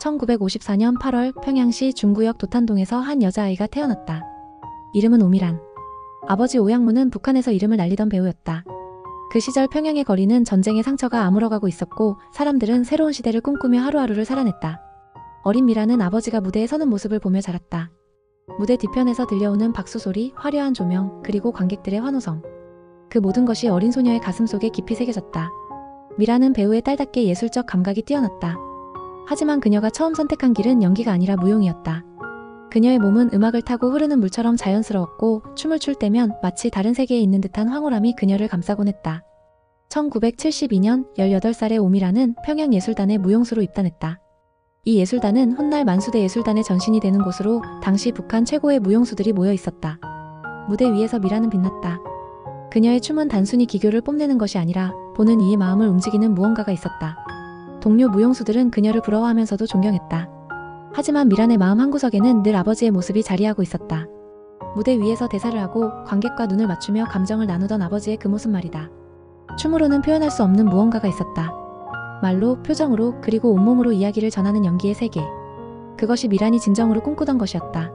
1954년 8월 평양시 중구역 도탄동에서 한 여자아이가 태어났다. 이름은 오미란. 아버지 오양무는 북한에서 이름을 날리던 배우였다. 그 시절 평양의 거리는 전쟁의 상처가 아물어가고 있었고 사람들은 새로운 시대를 꿈꾸며 하루하루를 살아냈다. 어린 미라는 아버지가 무대에 서는 모습을 보며 자랐다. 무대 뒤편에서 들려오는 박수 소리, 화려한 조명, 그리고 관객들의 환호성. 그 모든 것이 어린 소녀의 가슴 속에 깊이 새겨졌다. 미라는 배우의 딸답게 예술적 감각이 뛰어났다. 하지만 그녀가 처음 선택한 길은 연기가 아니라 무용이었다. 그녀의 몸은 음악을 타고 흐르는 물처럼 자연스러웠고 춤을 출 때면 마치 다른 세계에 있는 듯한 황홀함이 그녀를 감싸곤 했다. 1972년 18살의 오미라는 평양예술단의 무용수로 입단했다. 이 예술단은 훗날 만수대 예술단의 전신이 되는 곳으로 당시 북한 최고의 무용수들이 모여 있었다. 무대 위에서 미라는 빛났다. 그녀의 춤은 단순히 기교를 뽐내는 것이 아니라 보는 이의 마음을 움직이는 무언가가 있었다. 동료 무용수들은 그녀를 부러워하면서도 존경했다. 하지만 미란의 마음 한구석에는 늘 아버지의 모습이 자리하고 있었다. 무대 위에서 대사를 하고 관객과 눈을 맞추며 감정을 나누던 아버지의 그 모습 말이다. 춤으로는 표현할 수 없는 무언가가 있었다. 말로, 표정으로, 그리고 온몸으로 이야기를 전하는 연기의 세계. 그것이 미란이 진정으로 꿈꾸던 것이었다.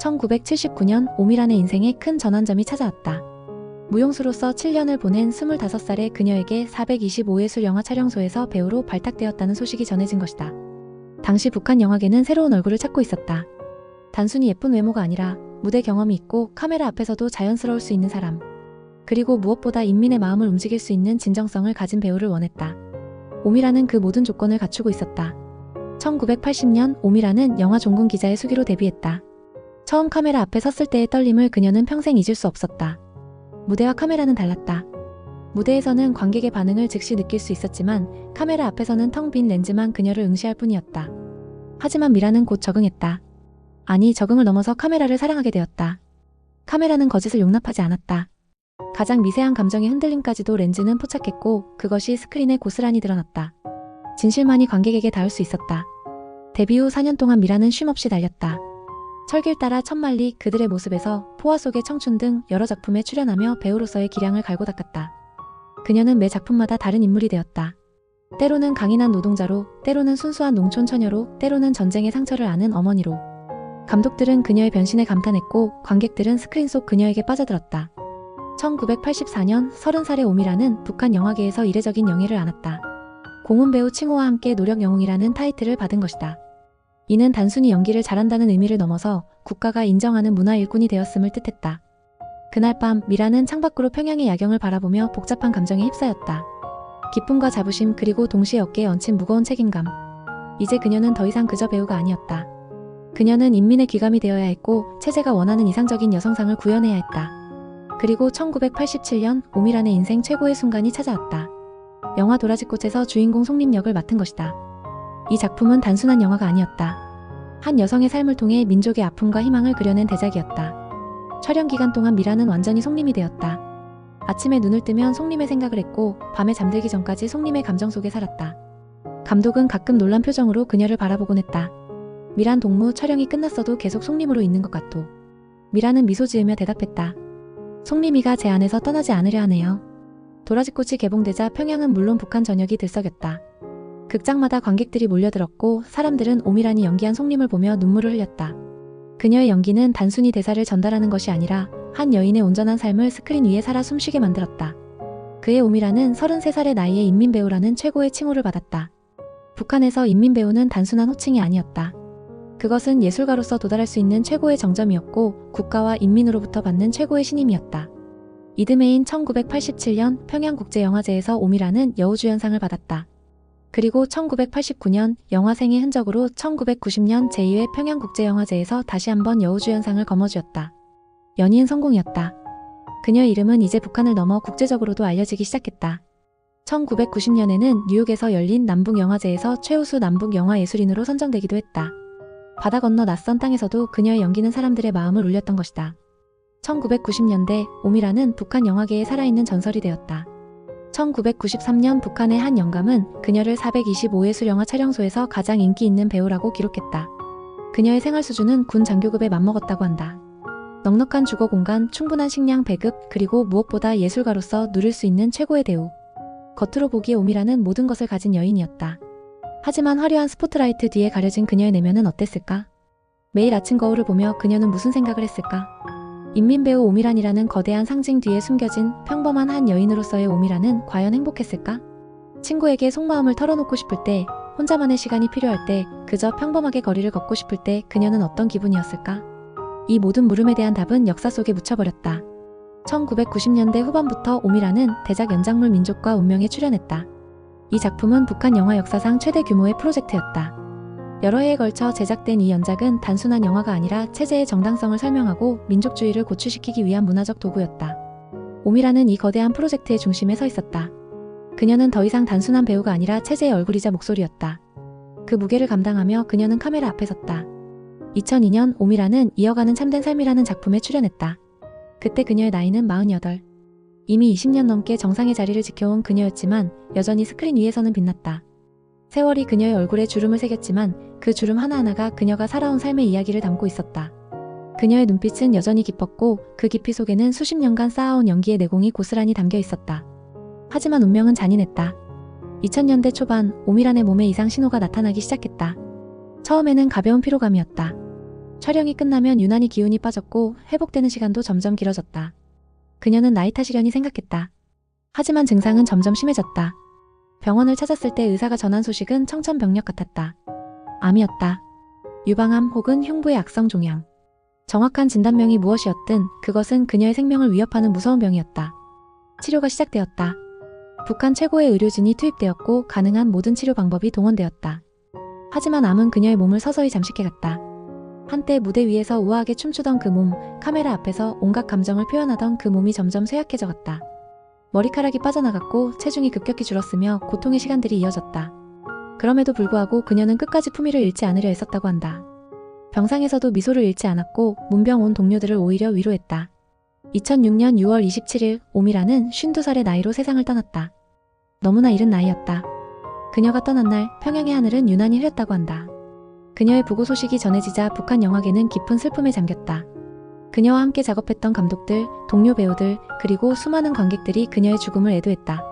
1979년 오미란의 인생에 큰 전환점이 찾아왔다. 무용수로서 7년을 보낸 25살의 그녀에게 425회술 영화 촬영소에서 배우로 발탁되었다는 소식이 전해진 것이다. 당시 북한 영화계는 새로운 얼굴을 찾고 있었다. 단순히 예쁜 외모가 아니라 무대 경험이 있고 카메라 앞에서도 자연스러울 수 있는 사람. 그리고 무엇보다 인민의 마음을 움직일 수 있는 진정성을 가진 배우를 원했다. 오미라는 그 모든 조건을 갖추고 있었다. 1980년 오미라는 영화 종군 기자의 수기로 데뷔했다. 처음 카메라 앞에 섰을 때의 떨림을 그녀는 평생 잊을 수 없었다. 무대와 카메라는 달랐다. 무대에서는 관객의 반응을 즉시 느낄 수 있었지만 카메라 앞에서는 텅 빈 렌즈만 그녀를 응시할 뿐이었다. 하지만 미라는 곧 적응했다. 아니, 적응을 넘어서 카메라를 사랑하게 되었다. 카메라는 거짓을 용납하지 않았다. 가장 미세한 감정의 흔들림까지도 렌즈는 포착했고 그것이 스크린에 고스란히 드러났다. 진실만이 관객에게 닿을 수 있었다. 데뷔 후 4년 동안 미라는 쉼없이 달렸다. 철길 따라 천만리 그들의 모습에서 포화 속의 청춘 등 여러 작품에 출연하며 배우로서의 기량을 갈고 닦았다. 그녀는 매 작품마다 다른 인물이 되었다. 때로는 강인한 노동자로, 때로는 순수한 농촌 처녀로, 때로는 전쟁의 상처를 아는 어머니로. 감독들은 그녀의 변신에 감탄했고 관객들은 스크린 속 그녀에게 빠져들었다. 1984년 30살의 오미라는 북한 영화계에서 이례적인 영예를 안았다. 공훈 배우 칭호와 함께 노력 영웅이라는 타이틀을 받은 것이다. 이는 단순히 연기를 잘한다는 의미를 넘어서 국가가 인정하는 문화 일꾼이 되었음을 뜻했다. 그날 밤 미라는 창밖으로 평양의 야경을 바라보며 복잡한 감정에 휩싸였다. 기쁨과 자부심 그리고 동시에 어깨에 얹힌 무거운 책임감. 이제 그녀는 더 이상 그저 배우가 아니었다. 그녀는 인민의 귀감이 되어야 했고 체제가 원하는 이상적인 여성상을 구현해야 했다. 그리고 1987년 오미란의 인생 최고의 순간이 찾아왔다. 영화 도라지꽃에서 주인공 송림 역을 맡은 것이다. 이 작품은 단순한 영화가 아니었다. 한 여성의 삶을 통해 민족의 아픔과 희망을 그려낸 대작이었다. 촬영 기간 동안 미라는 완전히 송림이 되었다. 아침에 눈을 뜨면 송림의 생각을 했고 밤에 잠들기 전까지 송림의 감정 속에 살았다. 감독은 가끔 놀란 표정으로 그녀를 바라보곤 했다. 미란 동무 촬영이 끝났어도 계속 송림으로 있는 것 같도. 미라는 미소 지으며 대답했다. 송림이가 제 안에서 떠나지 않으려 하네요. 도라지꽃이 개봉되자 평양은 물론 북한 전역이 들썩였다. 극장마다 관객들이 몰려들었고 사람들은 오미란이 연기한 송림을 보며 눈물을 흘렸다. 그녀의 연기는 단순히 대사를 전달하는 것이 아니라 한 여인의 온전한 삶을 스크린 위에 살아 숨쉬게 만들었다. 그의 오미란은 33살의 나이에 인민배우라는 최고의 칭호를 받았다. 북한에서 인민배우는 단순한 호칭이 아니었다. 그것은 예술가로서 도달할 수 있는 최고의 정점이었고 국가와 인민으로부터 받는 최고의 신임이었다. 이듬해인 1987년 평양국제영화제에서 오미라는 여우주연상을 받았다. 그리고 1989년 영화생의 흔적으로 1990년 제2회 평양국제영화제에서 다시 한번 여우주연상을 거머쥐었다. 연이은 성공이었다. 그녀의 이름은 이제 북한을 넘어 국제적으로도 알려지기 시작했다. 1990년에는 뉴욕에서 열린 남북영화제에서 최우수 남북영화예술인으로 선정되기도 했다. 바다 건너 낯선 땅에서도 그녀의 연기는 사람들의 마음을 울렸던 것이다. 1990년대 오미라는 북한 영화계에 살아있는 전설이 되었다. 1993년 북한의 한 영감은 그녀를 425회 영화 촬영소에서 가장 인기 있는 배우라고 기록했다. 그녀의 생활 수준은 군 장교급에 맞먹었다고 한다. 넉넉한 주거 공간, 충분한 식량 배급, 그리고 무엇보다 예술가로서 누릴 수 있는 최고의 대우. 겉으로 보기에 오미라는 모든 것을 가진 여인이었다. 하지만 화려한 스포트라이트 뒤에 가려진 그녀의 내면은 어땠을까? 매일 아침 거울을 보며 그녀는 무슨 생각을 했을까? 인민배우 오미란이라는 거대한 상징 뒤에 숨겨진 평범한 한 여인으로서의 오미란은 과연 행복했을까? 친구에게 속마음을 털어놓고 싶을 때, 혼자만의 시간이 필요할 때, 그저 평범하게 거리를 걷고 싶을 때 그녀는 어떤 기분이었을까? 이 모든 물음에 대한 답은 역사 속에 묻혀버렸다. 1990년대 후반부터 오미라는 대작 연작물 민족과 운명에 출연했다. 이 작품은 북한 영화 역사상 최대 규모의 프로젝트였다. 여러 해에 걸쳐 제작된 이 연작은 단순한 영화가 아니라 체제의 정당성을 설명하고 민족주의를 고취시키기 위한 문화적 도구였다. 오미라는 이 거대한 프로젝트의 중심에 서 있었다. 그녀는 더 이상 단순한 배우가 아니라 체제의 얼굴이자 목소리였다. 그 무게를 감당하며 그녀는 카메라 앞에 섰다. 2002년 오미라는 이어가는 참된 삶이라는 작품에 출연했다. 그때 그녀의 나이는 48. 이미 20년 넘게 정상의 자리를 지켜온 그녀였지만 여전히 스크린 위에서는 빛났다. 세월이 그녀의 얼굴에 주름을 새겼지만 그 주름 하나하나가 그녀가 살아온 삶의 이야기를 담고 있었다. 그녀의 눈빛은 여전히 깊었고 그 깊이 속에는 수십 년간 쌓아온 연기의 내공이 고스란히 담겨 있었다. 하지만 운명은 잔인했다. 2000년대 초반 오미란의 몸에 이상 신호가 나타나기 시작했다. 처음에는 가벼운 피로감이었다. 촬영이 끝나면 유난히 기운이 빠졌고 회복되는 시간도 점점 길어졌다. 그녀는 나이 탓이려니 생각했다. 하지만 증상은 점점 심해졌다. 병원을 찾았을 때 의사가 전한 소식은 청천벽력 같았다. 암이었다. 유방암 혹은 흉부의 악성 종양. 정확한 진단명이 무엇이었든 그것은 그녀의 생명을 위협하는 무서운 병이었다. 치료가 시작되었다. 북한 최고의 의료진이 투입되었고 가능한 모든 치료 방법이 동원되었다. 하지만 암은 그녀의 몸을 서서히 잠식해갔다. 한때 무대 위에서 우아하게 춤추던 그 몸, 카메라 앞에서 온갖 감정을 표현하던 그 몸이 점점 쇠약해져 갔다. 머리카락이 빠져나갔고 체중이 급격히 줄었으며 고통의 시간들이 이어졌다. 그럼에도 불구하고 그녀는 끝까지 품위를 잃지 않으려 했었다고 한다. 병상에서도 미소를 잃지 않았고 문병 온 동료들을 오히려 위로했다. 2006년 6월 27일 오미라는 52살의 나이로 세상을 떠났다. 너무나 이른 나이였다. 그녀가 떠난 날 평양의 하늘은 유난히 흐렸다고 한다. 그녀의 부고 소식이 전해지자 북한 영화계는 깊은 슬픔에 잠겼다. 그녀와 함께 작업했던 감독들, 동료 배우들, 그리고 수많은 관객들이 그녀의 죽음을 애도했다.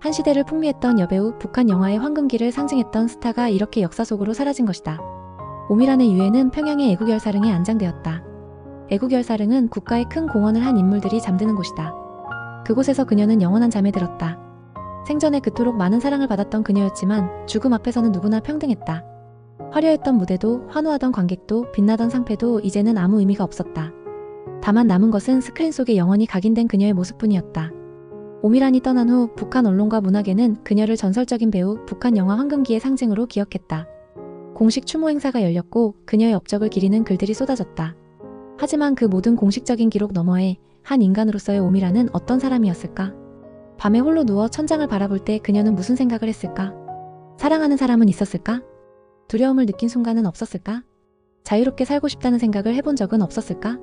한 시대를 풍미했던 여배우, 북한 영화의 황금기를 상징했던 스타가 이렇게 역사 속으로 사라진 것이다. 오미란의 유해는 평양의 애국열사릉에 안장되었다. 애국열사릉은 국가의 큰 공헌을 한 인물들이 잠드는 곳이다. 그곳에서 그녀는 영원한 잠에 들었다. 생전에 그토록 많은 사랑을 받았던 그녀였지만 죽음 앞에서는 누구나 평등했다. 화려했던 무대도 환호하던 관객도 빛나던 상패도 이제는 아무 의미가 없었다. 다만 남은 것은 스크린 속에 영원히 각인된 그녀의 모습뿐이었다. 오미란이 떠난 후 북한 언론과 문화계는 그녀를 전설적인 배우 북한 영화 황금기의 상징으로 기억했다. 공식 추모 행사가 열렸고 그녀의 업적을 기리는 글들이 쏟아졌다. 하지만 그 모든 공식적인 기록 너머에 한 인간으로서의 오미란은 어떤 사람이었을까? 밤에 홀로 누워 천장을 바라볼 때 그녀는 무슨 생각을 했을까? 사랑하는 사람은 있었을까? 두려움을 느낀 순간은 없었을까? 자유롭게 살고 싶다는 생각을 해본 적은 없었을까?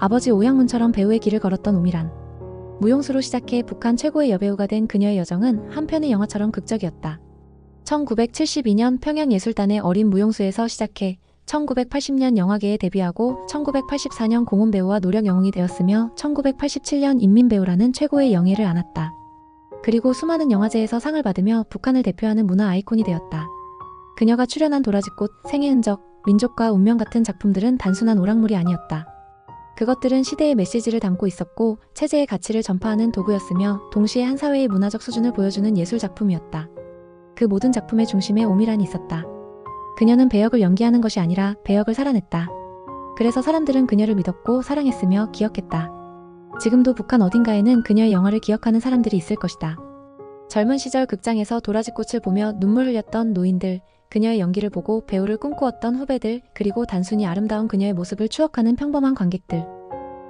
아버지 오양문처럼 배우의 길을 걸었던 오미란. 무용수로 시작해 북한 최고의 여배우가 된 그녀의 여정은 한편의 영화처럼 극적이었다. 1972년 평양예술단의 어린 무용수에서 시작해 1980년 영화계에 데뷔하고 1984년 공훈배우와 노력 영웅이 되었으며 1987년 인민배우라는 최고의 영예를 안았다. 그리고 수많은 영화제에서 상을 받으며 북한을 대표하는 문화 아이콘이 되었다. 그녀가 출연한 도라지꽃, 생의 흔적, 민족과 운명 같은 작품들은 단순한 오락물이 아니었다. 그것들은 시대의 메시지를 담고 있었고 체제의 가치를 전파하는 도구였으며 동시에 한 사회의 문화적 수준을 보여주는 예술 작품이었다. 그 모든 작품의 중심에 오미란이 있었다. 그녀는 배역을 연기하는 것이 아니라 배역을 살아냈다. 그래서 사람들은 그녀를 믿었고 사랑했으며 기억했다. 지금도 북한 어딘가에는 그녀의 영화를 기억하는 사람들이 있을 것이다. 젊은 시절 극장에서 도라지꽃을 보며 눈물 흘렸던 노인들, 그녀의 연기를 보고 배우를 꿈꾸었던 후배들, 그리고 단순히 아름다운 그녀의 모습을 추억하는 평범한 관객들.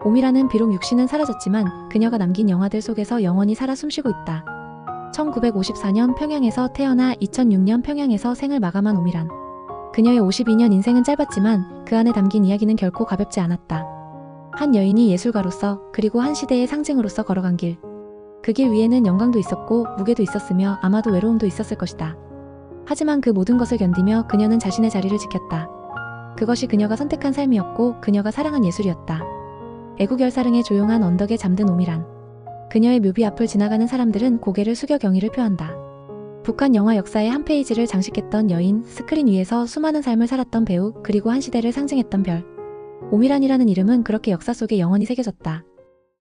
오미라는 비록 육신은 사라졌지만 그녀가 남긴 영화들 속에서 영원히 살아 숨쉬고 있다. 1954년 평양에서 태어나 2006년 평양에서 생을 마감한 오미란. 그녀의 52년 인생은 짧았지만 그 안에 담긴 이야기는 결코 가볍지 않았다. 한 여인이 예술가로서 그리고 한 시대의 상징으로서 걸어간 길. 그 길 위에는 영광도 있었고 무게도 있었으며 아마도 외로움도 있었을 것이다. 하지만 그 모든 것을 견디며 그녀는 자신의 자리를 지켰다. 그것이 그녀가 선택한 삶이었고 그녀가 사랑한 예술이었다. 애국열사릉의 조용한 언덕에 잠든 오미란. 그녀의 묘비 앞을 지나가는 사람들은 고개를 숙여 경의를 표한다. 북한 영화 역사의 한 페이지를 장식했던 여인, 스크린 위에서 수많은 삶을 살았던 배우, 그리고 한 시대를 상징했던 별. 오미란이라는 이름은 그렇게 역사 속에 영원히 새겨졌다.